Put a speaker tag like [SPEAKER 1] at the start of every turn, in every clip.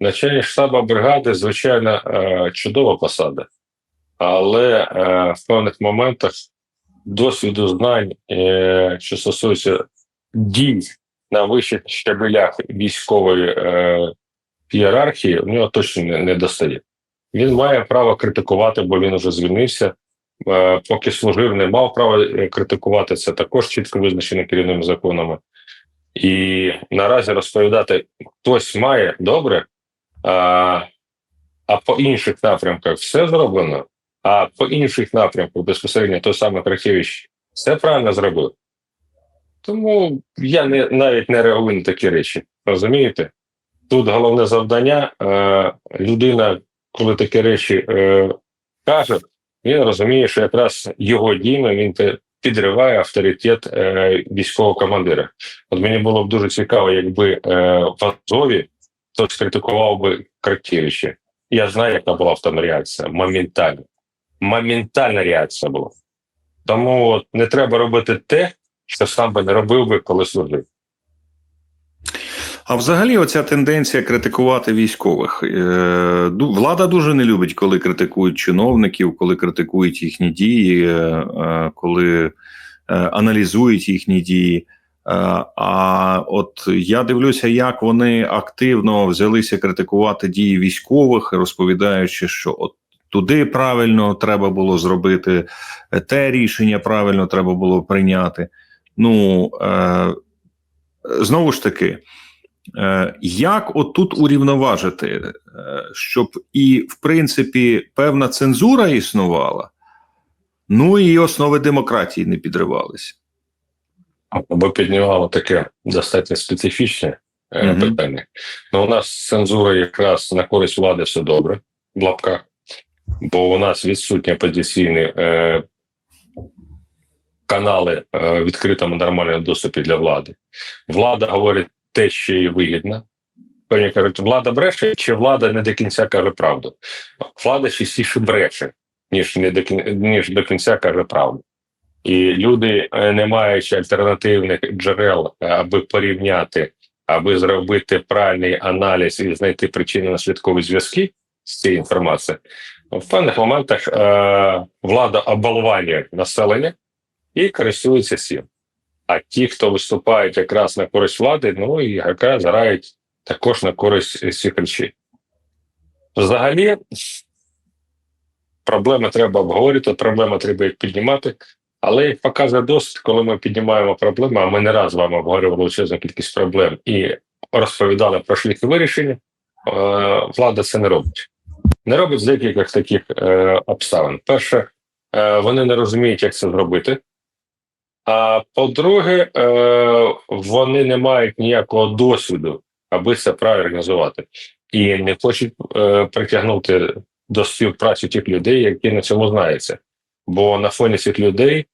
[SPEAKER 1] Начальник штабу бригади, звичайно, е, чудова посада, але е, в певних моментах досвіду знань, е, що стосується дій на вищих щабелях військової ієрархії, у нього точно не, достає. Він має право критикувати, бо він вже звільнився. Поки служив, не мав права критикувати це також чітко визначено керівними законами. І наразі розповідати хтось має добре, а, а по інших напрямках все зроблено, а по інших напрямках безпосередньо той самий Крахевич все правильно зробив. Тому я не, навіть не реагую на такі речі. Розумієте? Тут головне завдання е, людина, коли такі речі е, каже, він розуміє, що якраз його діями він підриває авторитет е, військового командира. От мені було б дуже цікаво, якби е, в Азові хтось критикував би Кракевича. Я знаю, яка була в там реакція. Моментальна. Моментальна реакція була. Тому от, не треба робити те, що сам би не робив би, коли служив.
[SPEAKER 2] А взагалі, оця тенденція критикувати військових. Е, Влада дуже не любить, коли критикують чиновників, коли критикують їхні дії, е, е, коли аналізують їхні дії. Е, А от я дивлюся, як вони активно взялися критикувати дії військових, розповідаючи, що от туди правильно треба було зробити, е, те рішення правильно треба було прийняти. Ну е, знову ж таки. Як отут урівноважити, щоб і, в принципі, певна цензура існувала, ну і основи демократії не підривалися?
[SPEAKER 1] Ви піднімали таке достатньо специфічне е,
[SPEAKER 2] Мгм.
[SPEAKER 1] питання. Ну, у нас цензура якраз на користь влади все добре в лапках, бо у нас відсутні опозиційні е, канали е, в відкритому нормальному доступі для влади. Влада говорить те, що їй вигідно. Певні кажуть, влада бреше, чи влада не до кінця каже правду. Влада частіше бреше, ніж не до кін- ніж до кінця каже правду. І люди, е, не маючи альтернативних джерел, е, аби порівняти, аби зробити правильний аналіз і знайти причини наслідкові зв'язки з цією інформацією, в певних моментах е, влада оболванює населення і користується цим. А ті, хто виступають якраз на користь влади, ну і якраз грають також на користь цих речей. Взагалі, проблеми треба обговорювати, проблеми треба їх піднімати. Але як показує досвід, коли ми піднімаємо проблеми, а ми не раз з вами обговорювали величезну кількість проблем і розповідали про шляхи вирішення, е, влада це не робить. Не робить з декількох таких е, обставин. Перше, е, вони не розуміють, як це зробити. А по-друге, вони не мають ніякого досвіду, аби це правильно організувати, і не хочуть притягнути до співпраці тих людей, які на цьому знаються. Бо на фоні цих людей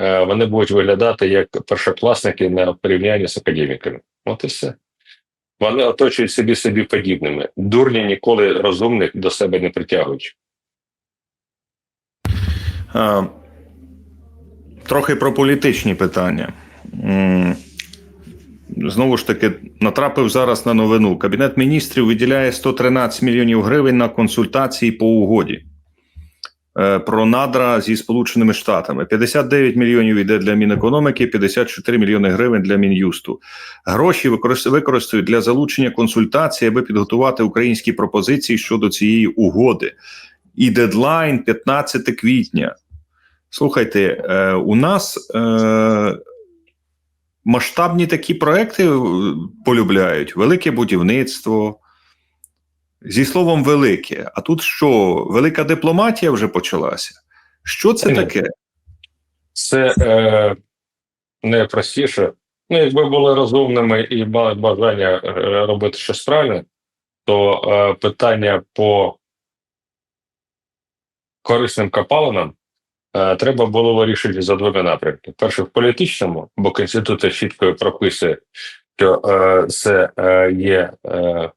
[SPEAKER 1] е, вони будуть виглядати як першокласники на порівнянні з академіками. От і все. Вони оточують собі собі подібними. Дурні ніколи розумних до себе не притягують.
[SPEAKER 2] Е, Трохи про політичні питання. Знову ж таки, натрапив зараз на новину. Кабінет міністрів виділяє 113 мільйонів гривень на консультації по угоді про надра зі Сполученими Штатами. 59 мільйонів йде для Мінекономіки, 54 мільйони гривень для Мін'юсту. Гроші використ- використають для залучення консультацій, аби підготувати українські пропозиції щодо цієї угоди. І дедлайн 15 квітня. Слухайте, е, у нас е, масштабні такі проекти е, полюбляють: велике будівництво. Зі словом, велике. А тут що, велика дипломатія вже почалася? Що це
[SPEAKER 1] Ні.
[SPEAKER 2] таке?
[SPEAKER 1] Це е, найпростіше. Ну, якби були розумними і мали бажання е, робити щось правильне, то е, питання по корисним копалинам е, треба було вирішити за двома напрямками. Перше, в політичному, бо Конституція чітко прописує, що е, це е, є е,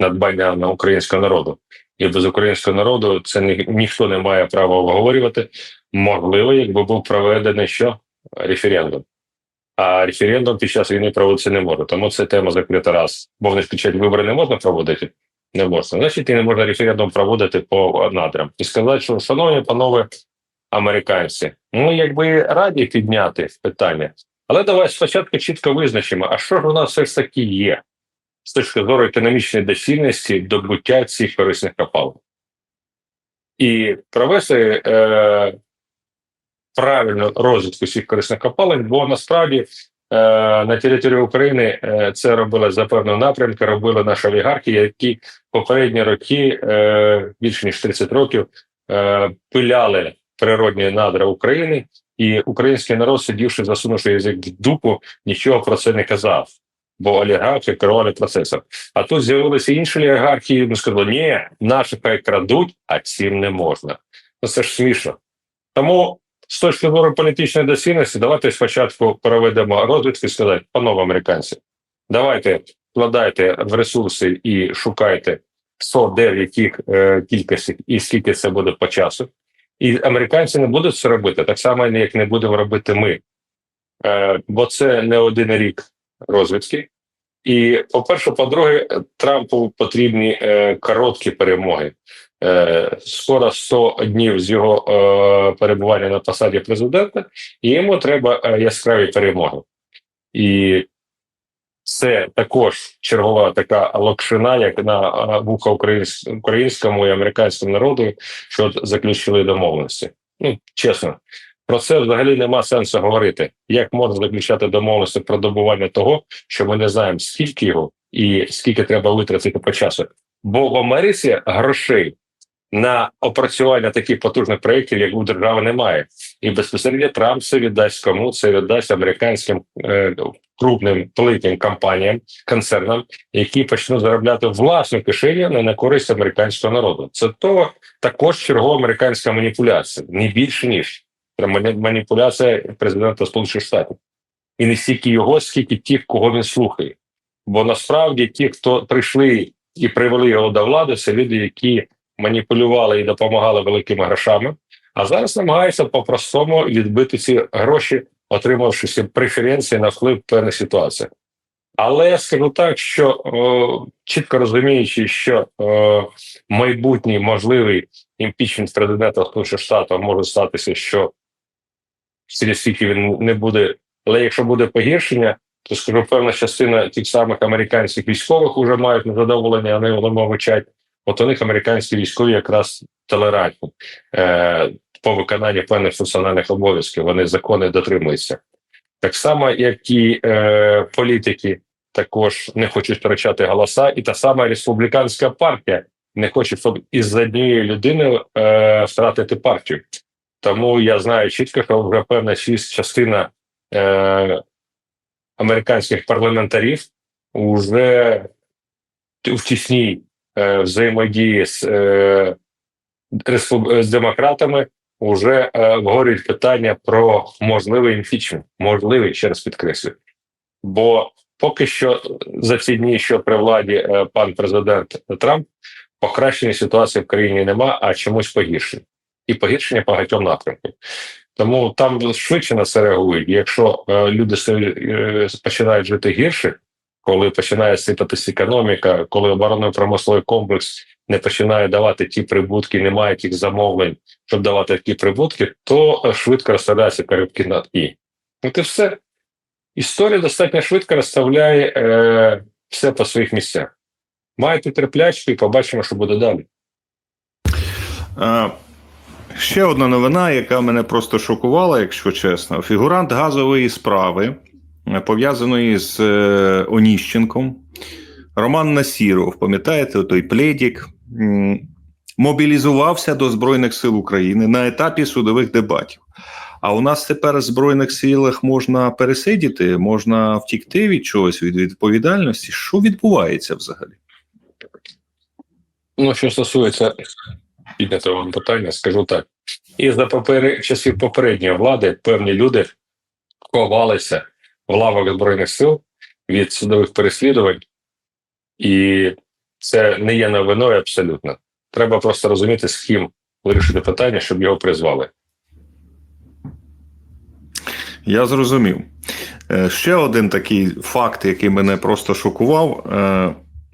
[SPEAKER 1] надбання на українського народу. І без українського народу це ні, ніхто не має права обговорювати. Можливо, якби був проведений що референдум. А референдум під час війни проводитися не може. Тому це тема закрита раз. Бо вони ж вибори не можна проводити. Не можна. Значить, і не можна референдум проводити по надрам. І сказати, що шановні панове американці, ми якби раді підняти питання, але давай спочатку чітко визначимо, а що ж у нас все ж таки є з точки зору економічної доцільності добуття цих корисних копалин. І провести е, правильну розвитку цих корисних копалин, бо насправді Е, на території України е, це робили за певного напрямку, робили наші олігархи, які попередні роки, е, більше ніж 30 років, е, пиляли природні надра України, і український народ, сидівши, засунувши язик в дупу, нічого про це не казав. Бо олігархи керували процесом. А тут з'явилися інші олігархи, і сказали, ні, наші хай крадуть, а цим не можна. Ну це ж смішно. Тому з точки зору політичної доцільності, давайте спочатку проведемо розвідку і сказати, панове американці, давайте вкладайте в ресурси і шукайте, що де в яких е, кількостях і скільки це буде по часу. І американці не будуть це робити так само, як не будемо робити ми. Е, бо це не один рік розвідки. І, по-перше, по-друге, Трампу потрібні е, короткі перемоги. Е, скоро 100 днів з його е, перебування на посаді президента, і йому треба е, яскраві перемоги. І це також чергова така локшина, як на е, вуха українському і американському народу, що заключили домовленості. Ну, чесно, про це взагалі нема сенсу говорити. Як можна заключати домовленості про добування того, що ми не знаємо, скільки його і скільки треба витратити по часу. Бо в Америці грошей на опрацювання таких потужних проєктів, як у держави, немає. І безпосередньо Трамп це віддасть кому це віддасть американським е, крупним великим компаніям, концернам, які почнуть заробляти власну кишеню не на користь американського народу. Це то також чергова американська маніпуляція, не більше ніж маніпуляція президента Сполучених Штатів. І не стільки його, скільки тих, кого він слухає. Бо насправді ті, хто прийшли і привели його до влади, це люди, які маніпулювали і допомагали великими грошами, а зараз намагаються по-простому відбити ці гроші, отримавши ці преференції на вплив певних ситуаціях. Але я скажу так, що о, чітко розуміючи, що о, майбутній можливий імпічмент президента Сполучених Штатів може статися, що через він не буде. Але якщо буде погіршення, то скажу, певна частина тих самих американських військових вже мають незадоволення, вони воно мовчать. От у них американські військові якраз толерантні е, по виконанню певних функціональних обов'язків. Вони закони дотримуються. Так само, як і е, політики також не хочуть втрачати голоса, і та сама республіканська партія не хоче, щоб із однією людиною е, втратити партію. Тому я знаю чітко, що вже певна частина е, американських парламентарів вже в тісній е, взаємодії з, е, з демократами вже е, обговорюють питання про можливий імпічмент. Можливий, ще раз підкреслюю. Бо поки що за ці дні, що при владі е, пан президент Трамп, покращення ситуації в країні нема, а чомусь погіршення. І погіршення по багатьом напрямкам. Тому там швидше на це реагують. Якщо е, люди е, починають жити гірше, коли починає сипатися економіка, коли оборонно-промисловий комплекс не починає давати ті прибутки, немає тих замовлень, щоб давати такі прибутки, то е, швидко розставляються корибки на і. От і все. Історія достатньо швидко розставляє е, все по своїх місцях. Майте терплячку і побачимо, що буде далі.
[SPEAKER 2] Е, Ще одна новина, яка мене просто шокувала, якщо чесно. Фігурант газової справи, е, пов'язаної з е, Оніщенком, Роман Насіров, пам'ятаєте, той пледік, мобілізувався до Збройних сил України на етапі судових дебатів. А у нас тепер в Збройних силах можна пересидіти, можна втікти від чогось, від відповідальності. Що відбувається взагалі?
[SPEAKER 1] Ну, що стосується піднятого вам питання, скажу так. І за попери... часів попередньої влади певні люди ховалися в лавах Збройних сил від судових переслідувань, і це не є новиною абсолютно. Треба просто розуміти, з ким вирішити питання, щоб його призвали.
[SPEAKER 2] Я зрозумів. Е, Ще один такий факт, який мене просто шокував.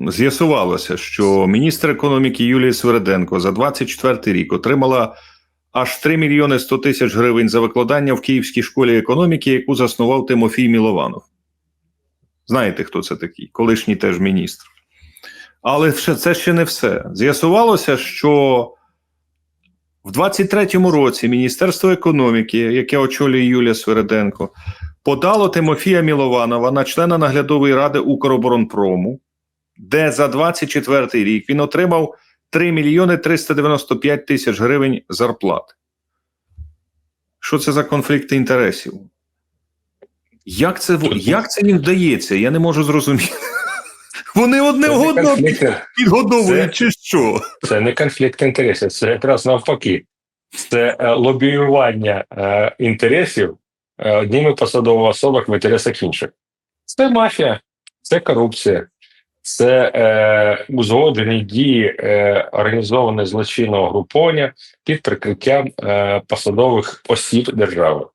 [SPEAKER 2] З'ясувалося, що міністр економіки Юлія Свереденко за 24 рік отримала аж 3 мільйони 100 тисяч гривень за викладання в Київській школі економіки, яку заснував Тимофій Мілованов. Знаєте, хто це такий? Колишній теж міністр. Але це ще не все. З'ясувалося, що в 23-му році Міністерство економіки, яке очолює Юлія Свереденко, подало Тимофія Мілованова на члена наглядової ради Укроборонпрому, де за 24 рік він отримав 3 мільйони 395 тисяч гривень зарплати. Що це за конфлікти інтересів? Як це, як це їм вдається? Я не можу зрозуміти. Вони одне одного підгодовують, чи що?
[SPEAKER 1] це не конфлікт інтересів, це якраз навпаки. Це е, лобіювання е, інтересів е, одніми посадовими особами в інтересах інших. Це мафія, це корупція, це е, узгоджені дії е, організованого злочинного груповання під прикриттям е, посадових осіб держави.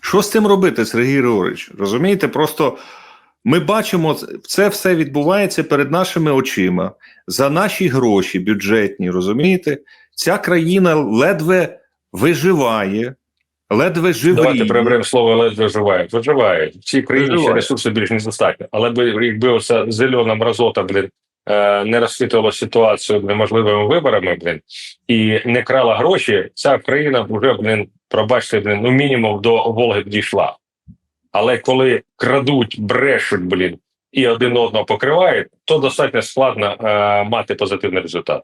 [SPEAKER 2] Що з цим робити, Сергій Григорович? Розумієте, просто ми бачимо, це все відбувається перед нашими очима за наші гроші бюджетні. Розумієте, ця країна ледве виживає, ледве
[SPEAKER 1] Давайте приберемо слово ледве виживають. Виживають. В цій країні ще ресурсів більш не достатньо. Але би якби оця зелена мразота, блін, е, не розхитувала ситуацію неможливими виборами, блін, і не крала гроші, ця країна вже, блін, пробачте, блін, ну мінімум до Волги б дійшла. Але коли крадуть, брешуть, блін, і один одного покривають, то достатньо складно е, мати позитивний результат.